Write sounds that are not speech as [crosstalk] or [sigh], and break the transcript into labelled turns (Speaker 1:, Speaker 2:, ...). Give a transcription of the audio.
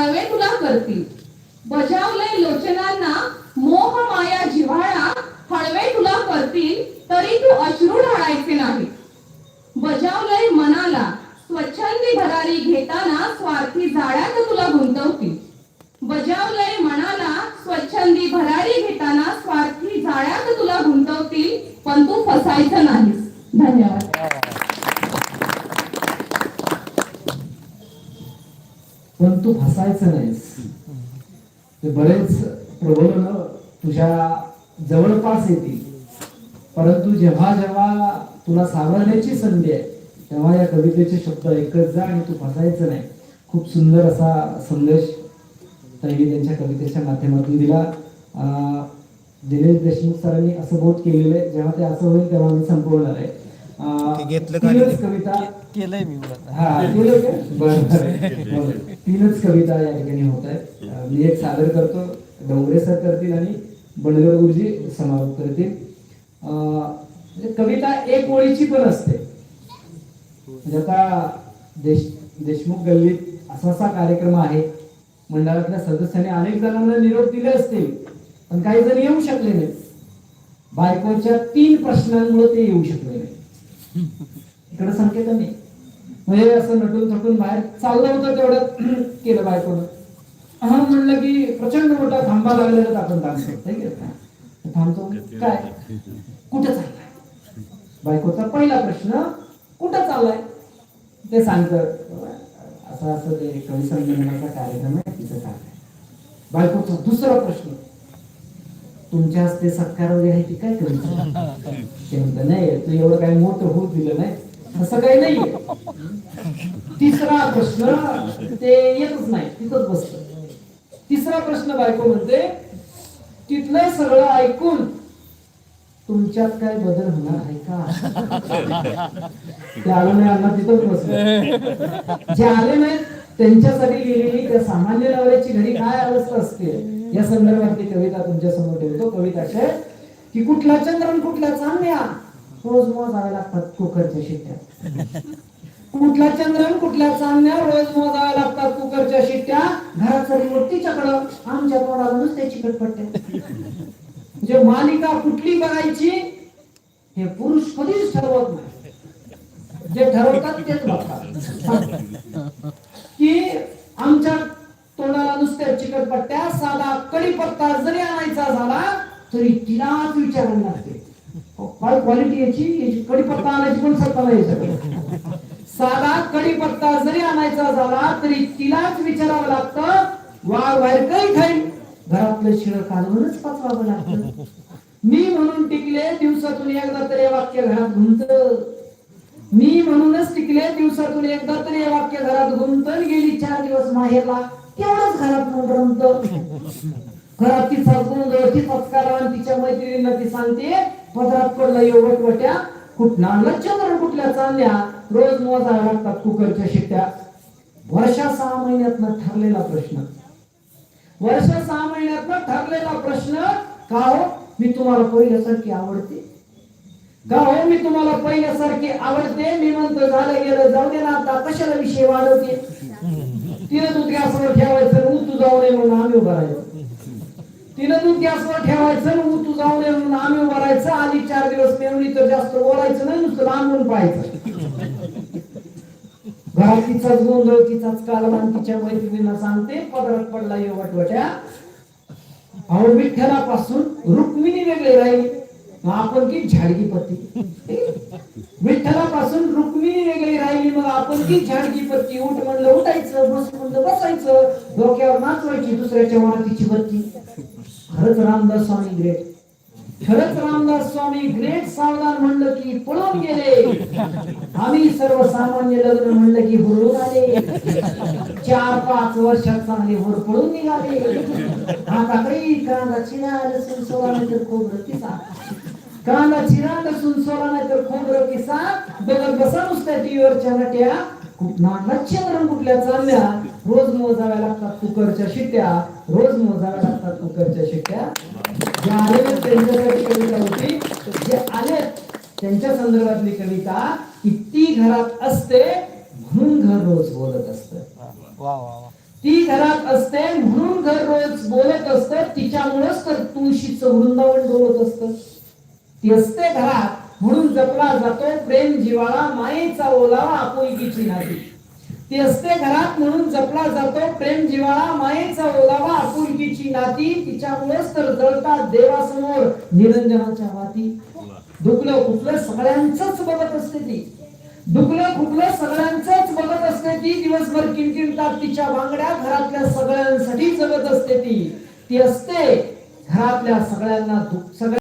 Speaker 1: हळवे तुला करतील. बजावले लोचनांना मोह माया जिव्हाळा हळवे तुला करतील तरी तू अश्रू ढाळायचे नाही. बजावलंय मनाला स्वच्छंदी भरारी घेताना स्वार्थी जाळ्यात तुला गुंतवतील. बजावलंय मनाला स्वच्छंदी भरारी घेताना स्वार्थी जाळ्यात तुला गुंतवतील पण तू फसायचं नाहीस. धन्यवाद.
Speaker 2: पण तू फसायचं नाहीस ते बरेच प्रबोधन तुझ्या जवळपास येतील. परंतु जेव्हा जेव्हा तुला सावरण्याची संधी आहे तेव्हा या कवितेचे शब्द ऐकत जा आणि तू फसायचं नाही. खूप सुंदर असा संदेश त्यांनी त्यांच्या कवितेच्या माध्यमातून दिला. दिनेश देशमुख सरांनी असं बोट केलेलं आहे. जेव्हा ते असं होईल तेव्हा मी संपवणार आहे.
Speaker 3: ते घेतलं का?
Speaker 2: कविता
Speaker 3: केलंय मी.
Speaker 2: हा. [laughs] तीनच कविता या ठिकाणी होत आहेत. मी एक सादर करतो. डोंगरे सर करतील आणि बंडगर गुरुजी समारोप करतील. अं, म्हणजे कविता एक ओळीची पण असते. म्हणजे आता देश देशमुख गल्लीत असा असा कार्यक्रम आहे. मंडळातल्या सदस्यांनी अनेक जणांना निरोप दिले असतील पण काही जण येऊ शकले नाही बायकोच्या तीन प्रश्नांमुळे ते येऊ शकले नाही इकडे संकेत नाही म्हणजे असं नटून थटून बाहेर चाललं होतं तेवढं [clears throat] केलं बायकोनं हा म्हणलं की प्रचंड मोठा थांबा लागलेला आपण थांबतो. थांबतो. काय? कुठं चाललाय? बायकोचा पहिला प्रश्न कुठं चाललाय? ते सांगतं. असं असं ते कवी संमेलनाचा कार्यक्रम आहे तिथं चाललाय. बायकोचा दुसरा प्रश्न तुमच्या हस्ते सत्कार वगैरे आहे ती काय तुमचं ते म्हणतं नाही तू एवढं काय मोठं होऊ दिलं नाही. तसं काही नाही तिसरा प्रश्न ते येतच नाही तिथंच बसत. तिसरा प्रश्न बायको म्हणते तिथलं सगळं ऐकून तुमच्यात काय बदल होणार आहे का? [laughs] ते आलं नाही अण्णा तिथंच बसलं. जे आले नाहीत त्यांच्यासाठी लिहिलेली त्या सामान्य नवऱ्याची घरी काय अवस्था असते या संदर्भातली कविता तुमच्यासमोर ठेवतो. कविता की कुठला चंद्र कुठला चांदण्या रोज मोजावे लागतात कुकरच्या शिट्ट्या. कुठला चंद्रन कुठल्या चांदण्या रोज मोजाव्या लागतात कुकरच्या शिट्ट्या. घराचं रिमोट तिच्याकडं आमच्या तोंडाला नुसते चिकटपट्ट्या म्हणजे मालिका कुठली बघायची हे पुरुष कधीच ठरवत नाही. जे ठरवतात तेच बघतात. की आमच्या तोंडाला नुसत्या चिकटपट्ट्या साधा कढीपत्ता जरी आणायचा झाला तरी तिलाच विचारायला लागते काय क्वालिटी याची याची आणायची पण सत्ता नाही याच्याकडे. साधा कढीपत्ता जरी आणायचा झाला तरी तिलाच विचारावं लागतं वा बाहेर काही खाईल घरातलं शिळ कालवूनच पाचवावं लागतं. मी म्हणून टिकले दिवसातून एकदा तरी वाक्य घरात घुमत. मी म्हणूनच टिकले दिवसातून एकदा तरी वाक्य घरात घुमतं गेली चार दिवस माहेरला तेवढंच घरात रमत घरात ती सरकून ती कारण तिच्या मैत्रिणींना ती सांगते पदरात पडला एवढ वट्या कुठला आणलं? चंद्र कुठल्या चालल्या? रोज मोजाव्या लागतात कुकरच्या शिट्ट्या. वर्षा सहा महिन्यातनं ठरलेला प्रश्न. वर्ष सहा महिन्यातनं ठरलेला प्रश्न का हो? मी तुम्हाला पहिल्यासारखी आवडते. गाव मी तुम्हाला पहिल्यासारखी आवडते. मी म्हणतो झालं गेलं जाऊ दे ना आता कशाला विषय वाढवते? तिनं दूध गॅसवर ठेवायचं ऊ तू जाऊ नये म्हणून आम्ही उभारायचो तिनं दूध गॅसवर ठेवायचं ऊ तू जाऊ नये म्हणून आम्ही उभारायचं आधी चार दिवस मेवणी तर जास्त बोलायचं नाही नुसतं लांबून पाहायचं. घरात तिचाच गोंधळ तिचाच कालमान तिच्या मैत्रिणींना सांगते पदरात पडला ये वटवट्या. अहो विठ्ठलापासून रुक्मिणी वेगळे राहील. मग आपण की झाडगी पत्ती? विठ्ठलापासून रुक्मिणी वेगळी राहिली मग आपण की झाडगी पत्ती? उठ म्हणलं उठायचं बस म्हणलं बसायचं. डोक्यावर नाचवायची दुसऱ्याच्या वाढतीची बत्ती. खरंच रामदास स्वामी ग्रेट खरंच रामदास स्वामी ग्रेट सावधान म्हणलं की पळून गेले. आम्ही सर्वसामान्य लग्न म्हणलं की हुरळून आले. चार पाच वर्षात चांगले होर पळून निघाले. आता काही कांदा चिरा लसूण सोळा खोबरं कांदा चिरा लसूण सोळा नाही तर खोबरं किसा बघत बसा नुसत्या टीव्हीवरच्या नट्या कुठला चंद्र कुठल्या चालल्या? रोज मोजाव्या लागतात कुकरच्या शिट्ट्या. रोज मोजाव्या लागतात कुकरच्या शिट्ट्या. जे आले त्यांच्यासाठी कविता होती. जे आले त्यांच्या संदर्भातली कविता की ती घरात असते म्हणून घर रोज बोलत असत. ती घरात असते म्हणून घर रोज बोलत असत. तिच्यामुळेच तर तुळशीचं वृंदावन डोलत असत. ती असते घरात म्हणून जपला जातो प्रेम जिवाळा मायेचा ओलावा आपुलकीची नाती. ती असते घरात म्हणून जपला जातो प्रेम जिवाळा मायेचा ओलावा आपुलकीची नाती. तिच्यामुळेच तर जळतात देवासमोर निरंजनाच्या वाती. दुखलं खुपलं सगळ्यांच बघत असते ती. दुखलं खुपलं सगळ्यांच बघत असते ती. दिवसभर किणकिणतात तिच्या बांगड्या घरातल्या सगळ्यांसाठी जगत असते ती. ती असते घरातल्या सगळ्यांना दुख सगळ्या